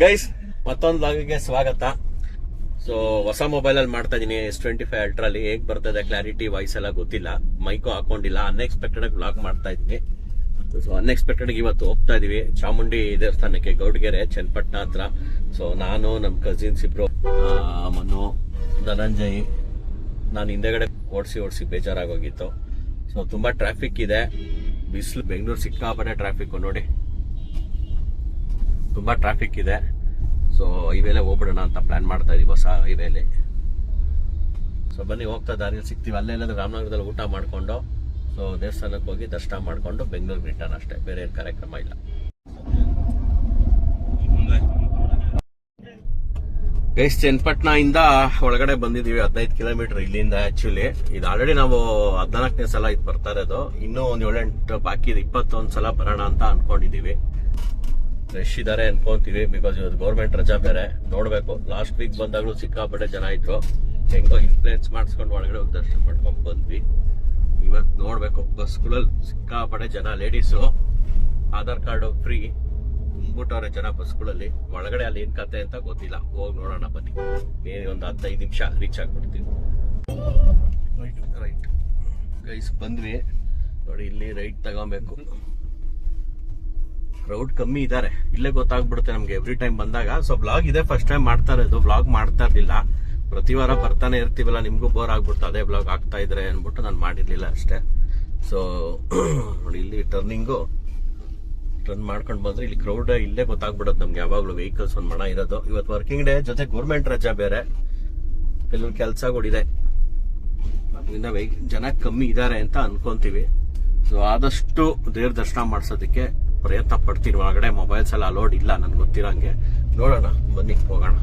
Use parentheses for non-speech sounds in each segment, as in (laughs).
Guys ಮತ್ತೊಂದು ಲಾಗಿಗೆ ಸ್ವಾಗತ. So ಹೊಸ ಮೊಬೈಲ್ ಅಲ್ಲಿ ಮಾಡ್ತಾ ಇದೀನಿ. ಎಸ್ ಟ್ವೆಂಟಿ ಫೈವ್ ಅಲ್ಟ್ರಲ್ಲಿ ಹೇಗ್ ಬರ್ತದೆ ಕ್ಲಾರಿಟಿ ವಾಯ್ಸ್ ಎಲ್ಲ ಗೊತ್ತಿಲ್ಲ. ಮೈಕು ಹಾಕೊಂಡಿಲ್ಲ. ಅನ್ಎಕ್ಸ್ಪೆಕ್ಟೆಡ್ ಆಗಿ ಬ್ಲಾಗ್ ಮಾಡ್ತಾ ಇದ್ದೀನಿ. ಸೊ ಅನ್ಎಕ್ಸ್ಪೆಕ್ಟೆಡ್ ಇವತ್ತು ಹೋಗ್ತಾ ಇದೀವಿ. ಚಾಮುಂಡಿ ದೇವಸ್ಥಾನಕ್ಕೆ ಗೌಡ್ಗೆರೆ, ಚನ್ನಪಟ್ಟಣ ಹತ್ರ. ಸೊ ನಾನು ನಮ್ಮ ಕಸಿನ್ಸ್ ಇಬ್ರು ಮನು, ಧನಂಜಯ್, ನಾನು ಹಿಂದೆಗಡೆ ಓಡಿಸಿ ಓಡಿಸಿ ಬೇಜಾರಾಗೋಗಿತ್ತು ಸೊ ತುಂಬಾ ಟ್ರಾಫಿಕ್ ಇದೆ. ಬಿಸಿಲು, ಬೆಂಗಳೂರು ಸಿಕ್ಕಾಪಟ್ಟೆ ಟ್ರಾಫಿಕ್ ನೋಡಿ. ತುಂಬಾ ಟ್ರಾಫಿಕ್ ಇದೆ. ಸೊ ಹೈವೇಲೆ ಹೋಗ್ಬಿಡೋಣ ಅಂತ ಪ್ಲಾನ್ ಮಾಡ್ತಾ ಇದೀವಿ ಹೊಸ ಹೈವೇಲಿ. ಸೊ ಬನ್ನಿ, ಹೋಗ್ತಾ ದಾರಿಯಲ್ಲಿ ಸಿಗ್ತೀವಿ. ಅಲ್ಲೇ ಇಲ್ಲದ್ರೆ ರಾಮನಗರದಲ್ಲಿ ಊಟ ಮಾಡ್ಕೊಂಡು ಸೊ ದೇವಸ್ಥಾನಕ್ಕೆ ಹೋಗಿ ದರ್ಶನ ಮಾಡ್ಕೊಂಡು ಬೆಂಗಳೂರಿಗೆ ರಿಟರ್ನ್ ಅಷ್ಟೇ. ಬೇರೆ ಏನು ಕಾರ್ಯಕ್ರಮ ಇಲ್ಲ. ಗೈಸ್ ಚನ್ನಪಟ್ಟಣ ಇಂದ ಒಳಗಡೆ ಬಂದಿದೀವಿ ಹದಿನೈದು ಕಿಲೋಮೀಟರ್ ಇಲ್ಲಿಂದ ಆಕ್ಚುಲಿ ಇದು ಆಲ್ರೆಡಿ ನಾವು ಹದಿನಾಲ್ಕನೇ ಸಲ ಇದು ಬರ್ತಾ ಇರೋದು. ಇನ್ನೂ ಒಂದು ಏಳೆಂಟು ಬಾಕಿ ಇದೆ. ಇಪ್ಪತ್ತೊಂದು ಸಲ ಬರೋಣ ಅಂತ ಅನ್ಕೊಂಡಿದೀವಿ ರಶ್ ಇದಾರೆ ಅನ್ಕೊಂತೀವಿ ಬಿಕಾಸ್ ಇವತ್ತು ಗೌರ್ಮೆಂಟ್ ರಜಾ ಬೇರೆ. ನೋಡ್ಬೇಕು. ಲಾಸ್ಟ್ ವೀಕ್ ಬಂದಾಗಲೂ ಸಿಕ್ಕಾಪಟ್ಟೆ ಜನ ಇದ್ರು. ಹೆಂಗೋ ಇನ್ಫ್ಲೂಯೆನ್ಸ್ ಮಾಡಿಸ್ಕೊಂಡು ಒಳಗಡೆ ಹೋಗಿ ದರ್ಶನ ಮಾಡ್ಕೊಂಡ್ ಬಂದ್ವಿ. ಇವತ್ತು ನೋಡ್ಬೇಕು. ಬಸ್ಗಳಲ್ಲಿ ಸಿಕ್ಕಾಪಟ್ಟೆ ಜನ ಲೇಡೀಸು ಆಧಾರ್ ಕಾರ್ಡು ಫ್ರೀ ತುಂಬಿಟ್ಟವ್ರೆ ಜನ ಬಸ್ಗಳಲ್ಲಿ ಒಳಗಡೆ ಅಲ್ಲಿ ಏನು ಕತೆ ಅಂತ ಗೊತ್ತಿಲ್ಲ. ಹೋಗಿ ನೋಡೋಣ ಬನ್ನಿ. ಬೇರೆ ಒಂದು ಹದಿನೈದು ನಿಮಿಷ ರೀಚ್ ಆಗ್ಬಿಡ್ತೀವಿ. ರೈಟ್ ಗೈಸ್ ಬಂದ್ವಿ. ನೋಡಿ, ಇಲ್ಲಿ ರೈಟ್ ತಗೊಬೇಕು. ಕ್ರೌಡ್ ಕಮ್ಮಿ ಇದಾರೆ. ಇಲ್ಲೇ ಗೊತ್ತಾಗ್ಬಿಡುತ್ತೆ ನಮ್ಗೆ ಎವ್ರಿ ಟೈಮ್ ಬಂದಾಗ. ಸೊ ಬ್ಲಾಗ್ ಇದೆ ಫಸ್ಟ್ ಟೈಮ್ ಮಾಡ್ತಾ ಇರೋದು. ಬ್ಲಾಗ್ ಮಾಡ್ತಾ ಇರ್ಲಿಲ್ಲ. ಪ್ರತಿ ವಾರ ಬರ್ತಾನೆ ಇರ್ತೀವಲ್ಲ, ನಿಮ್ಗೂ ಬೋರ್ ಆಗ್ಬಿಡ್ತು. ಅದೇ ಬ್ಲಾಗ್ ಆಗ್ತಾ ಇದ್ರೆ ಅನ್ಬಿಟ್ಟು ನಾನು ಮಾಡಿರ್ಲಿಲ್ಲ ಅಷ್ಟೇ. ಸೊ (clears throat) ನೋಡಿ ಇಲ್ಲಿ ಟರ್ನಿಂಗು ಟರ್ನ್ ಮಾಡ್ಕೊಂಡು ಬಂದ್ರೆ ಇಲ್ಲಿ ಕ್ರೌಡ್ ಇಲ್ಲೇ ಗೊತ್ತಾಗ್ಬಿಡುತ್ತೆ ನಮ್ಗೆ. ಯಾವಾಗ್ಲೂ ವೆಹಿಕಲ್ಸ್ ಒಂದು ಮಣ ಇರೋದು. ಇವತ್ತು ವರ್ಕಿಂಗ್ ಡೇ ಜೊತೆ ಗೌರ್ಮೆಂಟ್ ರಜಾ ಬೇರೆ. ಕೆಲವು ಕೆಲಸಗಳಿದೆ ಅದರಿಂದ ವೆಹಿ- ಜನ ಕಮ್ಮಿ ಇದಾರೆ ಅಂತ ಅನ್ಕೊಂತೀವಿ. ಸೊ ಆದಷ್ಟು ದೇವ್ರ ದರ್ಶನ ಮಾಡ್ಸೋದಕ್ಕೆ ಪ್ರಯತ್ನ ಪಡ್ತೀನಿ ಒಳಗಡೆ ಮೊಬೈಲ್ಸ್ ಎಲ್ಲ ಅಲೋಡ್ ಇಲ್ಲ ನನ್ಗೆ ಗೊತ್ತಿರಂಗೆ. ನೋಡೋಣ, ಬನ್ನಿ, ಹೋಗೋಣ.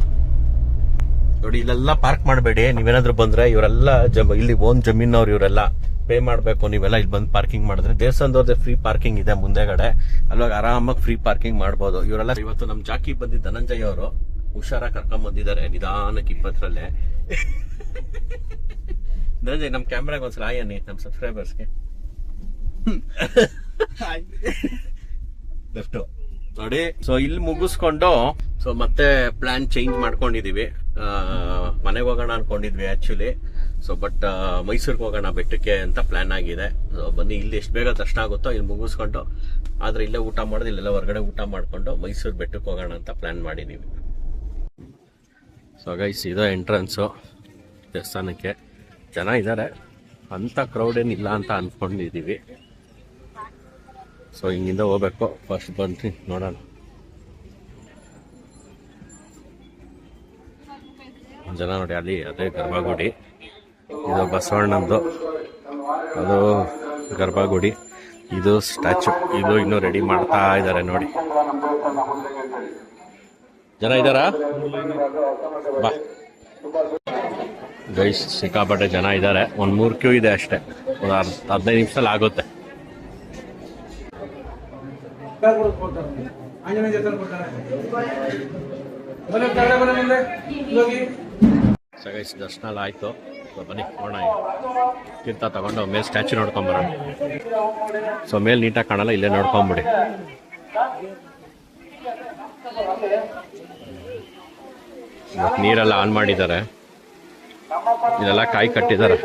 ನೋಡಿ, ಇಲ್ಲೆಲ್ಲ ಪಾರ್ಕ್ ಮಾಡಬೇಡಿ. ನೀವೇನಾದ್ರೂ ಬಂದ್ರೆ ಇವರೆಲ್ಲ ಜಮ, ಇಲ್ಲಿ ಓನ್ ಜಮೀನವ್ರು ಇವರೆಲ್ಲ ಪೇ ಮಾಡಬೇಕು. ನೀವೆಲ್ಲ ಇಲ್ಲಿ ಬಂದು ಪಾರ್ಕಿಂಗ್ ಮಾಡಿದ್ರೆ. ದೇವಸ್ಥಾನದವ್ರದ್ದು ಫ್ರೀ ಪಾರ್ಕಿಂಗ್ ಇದೆ ಮುಂದೆಗಡೆ. ಅಲ್ವಾಗ ಆರಾಮಾಗಿ ಫ್ರೀ ಪಾರ್ಕಿಂಗ್ ಮಾಡ್ಬೋದು. ಇವರೆಲ್ಲ ಇವತ್ತು ನಮ್ ಜಾಕಿ ಬಂದಿದ್ದ ಧನಂಜಯ್ ಅವರು ಹುಷಾರಾಗಿ ಕರ್ಕೊಂಡ್ ಬಂದಿದ್ದಾರೆ. ನಿಧಾನಕ್ಕೆ ಇಪ್ಪತ್ತರಲ್ಲೇ. ಧನಂಜಯ್, ನಮ್ ಕ್ಯಾಮ್ರಾಗ ಒಂದ್ಸಲ ಆಯ್ ನಮ್ಮ ನಮ್ ಸಬ್ಸ್ಕ್ರೈಬರ್ಸ್ಗೆ (laughs) ಲೆಫ್ಟ್ ನೋಡಿ ಸೊ ಇಲ್ಲಿ ಮುಗಿಸ್ಕೊಂಡು ಸೊ ಮತ್ತೆ ಪ್ಲಾನ್ ಚೇಂಜ್ ಮಾಡ್ಕೊಂಡಿದೀವಿ. ಮನೆಗೆ ಹೋಗೋಣ ಅನ್ಕೊಂಡಿದ್ವಿ ಆಕ್ಚುಲಿ ಸೊ ಬಟ್ ಮೈಸೂರಿಗೆ ಹೋಗೋಣ ಬೆಟ್ಟಕ್ಕೆ ಅಂತ ಪ್ಲಾನ್ ಆಗಿದೆ. ಸೊ ಬನ್ನಿ, ಇಲ್ಲಿ ಎಷ್ಟು ಬೇಗ ದರ್ಶನ ಆಗುತ್ತೋ ಇಲ್ಲಿ ಮುಗಿಸ್ಕೊಂಡು, ಆದ್ರೆ ಇಲ್ಲೇ ಊಟ ಮಾಡೋದು, ಇಲ್ಲೆಲ್ಲ ಹೊರಗಡೆ ಊಟ ಮಾಡ್ಕೊಂಡು ಮೈಸೂರು ಬೆಟ್ಟಕ್ಕೆ ಹೋಗೋಣ ಅಂತ ಪ್ಲಾನ್ ಮಾಡಿದೀವಿ. ಸೊ ಗೈಸ್ ಇದೋ ಎಂಟ್ರೆನ್ಸು ದೇವಸ್ಥಾನಕ್ಕೆ. ಜನ ಇದ್ದಾರೆ ಅಂತ ಕ್ರೌಡ್ ಏನಿಲ್ಲ ಅಂತ ಅನ್ಕೊಂಡಿದೀವಿ. ಸೊ ಹಿಂಗಿಂದ ಹೋಗ್ಬೇಕು. ಫಸ್ಟ್ ಬಂದ್ರಿ, ನೋಡೋಣ. ಜನ ನೋಡಿ, ಅಲ್ಲಿ ಅದೇ ಗರ್ಭಗುಡಿ. ಇದು ಬಸವಣ್ಣಂದು. ಅದು ಗರ್ಭಗುಡಿ. ಇದು ಸ್ಟ್ಯಾಚು. ಇದು ಇನ್ನೂ ರೆಡಿ ಮಾಡ್ತಾ ಇದ್ದಾರೆ ನೋಡಿ. ಜನ ಇದ್ದಾರಾ ಬಾ. ಗೈಸ್, ಸಿಕ್ಕಾಪಟ್ಟೆ ಜನ ಇದ್ದಾರೆ ಒಂದು ಮೂರು ಕ್ಯೂ ಇದೆ ಅಷ್ಟೇ. ಒಂದು ಹದಿನೈದು ನಿಮಿಷದಲ್ಲಿ ಆಗುತ್ತೆ. ಆಂಜನೇಯ ದೇವಸ್ಥಾನ ಕೊಡ್ತಾರೆ. ಬನ್ನಿ ಕೆಳಗಡೆ ಬನ್ನಿ ಮುಂದೆ. ಹೋಗಿ. ಸೊ ದರ್ಶನ ಎಲ್ಲ ಆಯ್ತು. ಬನ್ನಿ ನೋಡೋಣ. ತೀರ್ಥ ತಗೊಂಡು ಮೇಲೆ ಸ್ಟ್ಯಾಚು ನೋಡ್ಕೊಂಬರೋಣ. ಸೊ ಮೇಲೆ ನೀಟಾಗಿ ಕಾಣಲ್ಲ ಇಲ್ಲೇ ನೋಡ್ಕೊಂಬಿಡಿ. ಇವತ್ತು ನೀರೆಲ್ಲ ಆನ್ ಮಾಡಿದ್ದಾರೆ. ಇದೆಲ್ಲ ಕಾಯಿ ಕಟ್ಟಿದ್ದಾರೆ.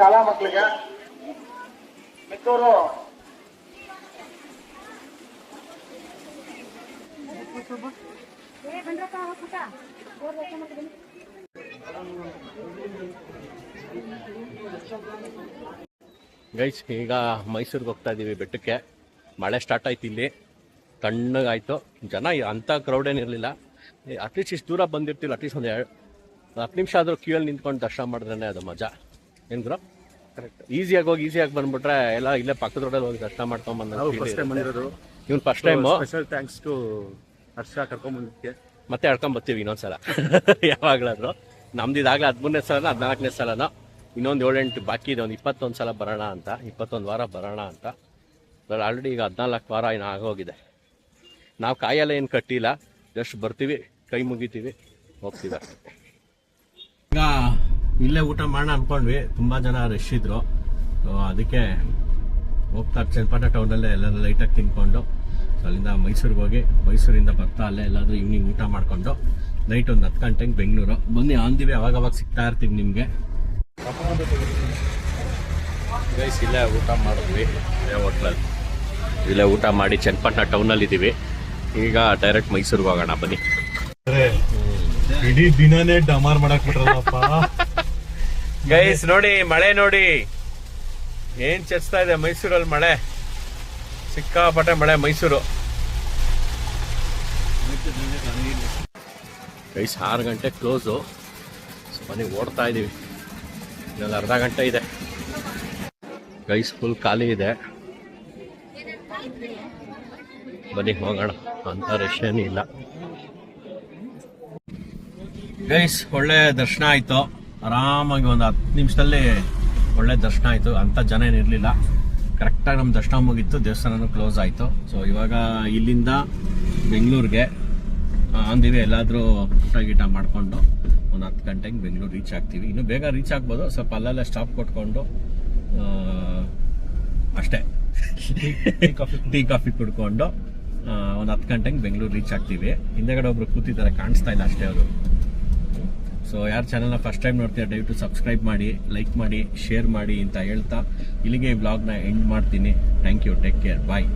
ಗೈಸ್ ಈಗ ಮೈಸೂರಿಗೆ ಹೋಗ್ತಾ ಇದ್ದೀವಿ ಬೆಟ್ಟಕ್ಕೆ. ಮಳೆ ಸ್ಟಾರ್ಟ್ ಆಯ್ತು ಇಲ್ಲಿ. ತಣ್ಣಗಾಯ್ತು. ಜನ ಅಂಥ ಕ್ರೌಡ್ ಏನಿರಲಿಲ್ಲ ಅಟ್ಲೀಸ್ಟ್ ಇಷ್ಟು ದೂರ ಬಂದಿರ್ತೀವಿ ಅಟ್ಲೀಸ್ಟ್ ಒಂದು ಎರಡು ಹತ್ತು ನಿಮಿಷ ಆದರೂ ಕ್ಯೂಯಲ್ಲಿ ನಿಂತ್ಕೊಂಡು ದರ್ಶನ ಮಾಡಿದ್ರೆ ಅದು ಮಜಾ. ಏನು ಗುರು? ಕರೆಕ್ಟ್ ಈಸಿಯಾಗಿ ಹೋಗಿ ಈಸಿಯಾಗಿ ಬಂದ್ಬಿಟ್ರೆ ಎಲ್ಲ ಇಲ್ಲೇ ಪಕ್ಕದ ರೋಡಲ್ಲಿ ಹೋಗಿ ದರ್ಶನ ಬಂದಿರೋದು. ಇವ್ನು first time special thanks to Harsha ಕರ್ಕೊಂಡ್ ಬಂದಿದ್ದಕ್ಕೆ ಮತ್ತೆ ಹೇಳ್ಕೊಂಡ್ ಬರ್ತೀವಿ ಇನ್ನೊಂದ್ಸಲ. (laughs) ಯಾವಾಗ್ಲಾದ್ರು. ನಮ್ದು ಇದಾಗಲೇ ಹದಿಮೂರನೇ ಸಲ ಹದಿನಾಲ್ಕನೇ ಸಲನ. ಇನ್ನೊಂದು ಏಳೆಂಟು ಬಾಕಿ ಇದೆ ಒಂದು ಇಪ್ಪತ್ತೊಂದು ಸಲ ಬರೋಣ ಅಂತ ಇಪ್ಪತ್ತೊಂದು ವಾರ ಬರೋಣ ಅಂತ. ಆಲ್ರೆಡಿ ಈಗ ಹದಿನಾಲ್ಕು ವಾರ ಏನು ಆಗೋಗಿದೆ. ನಾವು ಕಾಯಲ್ಲ ಏನು ಕಟ್ಟಿಲ್ಲ ಜಸ್ಟ್ ಬರ್ತೀವಿ ಕೈ ಮುಗಿತೀವಿ ಹೋಗ್ತೀವಿ. ಅಷ್ಟೇ. ಈಗ ಇಲ್ಲೇ ಊಟ ಮಾಡೋಣ ಅನ್ಕೊಂಡ್ವಿ ತುಂಬಾ ಜನ ರಶ್ ಇದ್ರು. ಸೊ ಅದಕ್ಕೆ ಹೋಗ್ತಾ ಚನ್ನಪಟ್ಟ ಟೌನಲ್ಲೇ ಎಲ್ಲ ಲೈಟಾಗಿ ತಿನ್ಕೊಂಡು ಸೊ ಅಲ್ಲಿಂದ ಮೈಸೂರಿಗೆ ಹೋಗಿ ಮೈಸೂರಿಂದ ಬರ್ತಾ ಅಲ್ಲೇ ಎಲ್ಲಾದರೂ ಈವ್ನಿಂಗ್ ಊಟ ಮಾಡಿಕೊಂಡು ನೈಟ್ ಒಂದು ಹತ್ತು ಗಂಟೆಗೆ ಬೆಂಗಳೂರು. ಬನ್ನಿ ಆಂದಿವೆ ಅವಾಗ ಅವಾಗ ಸಿಗ್ತಾ ಇರ್ತೀವಿ ನಿಮಗೆ? ಗೈಸ್ ಇಲ್ಲೇ ಊಟ ಮಾಡಿದ್ವಿ ಇಲ್ಲೇ ಹೋಟ್ಲಲ್ಲಿ ಇಲ್ಲೇ ಊಟ ಮಾಡಿ ಚನ್ನಪಟ್ಟಣ ಟೌನಲ್ಲಿ ಇದ್ದೀವಿ ಈಗ ಡೈರೆಕ್ಟ್ ಮೈಸೂರಿಗೆ ಹೋಗೋಣ ಬನ್ನಿ. ಇಡೀ ದಿನನೇ ಡಮಾರ್ ಮಾಡಕ್ ಬಿಟ್ರಲ್ಲಪ್ಪ. ಗೈಸ್ ನೋಡಿ ಮಳೆ ನೋಡಿ. ಏನ್ ಚಚ್ತಾ ಇದೆ ಮೈಸೂರಲ್ಲಿ ಮಳೆ? ಸಿಕ್ಕಾಪಟ್ಟೆ ಮಳೆ, ಮೈಸೂರು. ಗೈಸ್, ಆರು ಗಂಟೆ ಕ್ಲೋಸು. ಮನೆಗೆ ಓಡ್ತಾ ಇದ್ದೀವಿ ಇನ್ನೊಂದು ಅರ್ಧ ಗಂಟೆ ಇದೆ. ಗೈಸ್ ಫುಲ್ ಖಾಲಿ ಇದೆ. ಬನ್ನಿ, ಹೋಗೋಣ. ಅಂತ ರಶ್ ಏನಿಲ್ಲ ಗೈಸ್, ಒಳ್ಳೆ ದರ್ಶನ ಆಯಿತು. ಆರಾಮಾಗಿ ಒಂದು ಹತ್ತು ನಿಮಿಷದಲ್ಲಿ ಒಳ್ಳೆ ದರ್ಶನ ಆಯಿತು. ಅಂಥ ಜನ ಏನಿರಲಿಲ್ಲ ಕರೆಕ್ಟಾಗಿ ನಮ್ಮ ದರ್ಶನ ಮುಗೀತು ದೇವಸ್ಥಾನನೂ ಕ್ಲೋಸ್ ಆಯಿತು. ಸೊ ಇವಾಗ ಇಲ್ಲಿಂದ ಬೆಂಗಳೂರಿಗೆ ಅಂದಿವಿ ಎಲ್ಲಾದರೂ ಊಟ ಗೀಟ ಮಾಡಿಕೊಂಡು ಒಂದು ಹತ್ತು ಗಂಟೆಗೆ ಬೆಂಗಳೂರು ರೀಚ್ ಆಗ್ತೀವಿ. ಇನ್ನು ಬೇಗ ರೀಚ್ ಆಗ್ಬೋದು ಸ್ವಲ್ಪ ಅಲ್ಲೆಲ್ಲ ಸ್ಟಾಪ್ ಕೊಟ್ಕೊಂಡು ಅಷ್ಟೇ. ಟೀ ಕಾಫಿ ಕುಡ್ಕೊಂಡು ಒಂದು ಹತ್ತು ಗಂಟೆಗೆ ಬೆಂಗಳೂರು ರೀಚ್ ಆಗ್ತೀವಿ. ಹಿಂದೆಗಡೆ ಒಬ್ರು ಕೂತಿದ್ದಾರೆ ಕಾಣಿಸ್ತಾ ಇಲ್ಲ ಅಷ್ಟೇ ಅವರು. ಸೊ ಯಾರು ಚಾನಲ್ನ ಫಸ್ಟ್ ಟೈಮ್ ನೋಡ್ತೀರಾ, ದಯವಿಟ್ಟು ಸಬ್ಸ್ಕ್ರೈಬ್ ಮಾಡಿ ಲೈಕ್ ಮಾಡಿ ಶೇರ್ ಮಾಡಿ ಅಂತ ಹೇಳ್ತಾ ಇಲ್ಲಿಗೆ ಈ ವ್ಲಾಗ್ನ ಎಂಡ್ ಮಾಡ್ತೀನಿ. Thank you take care bye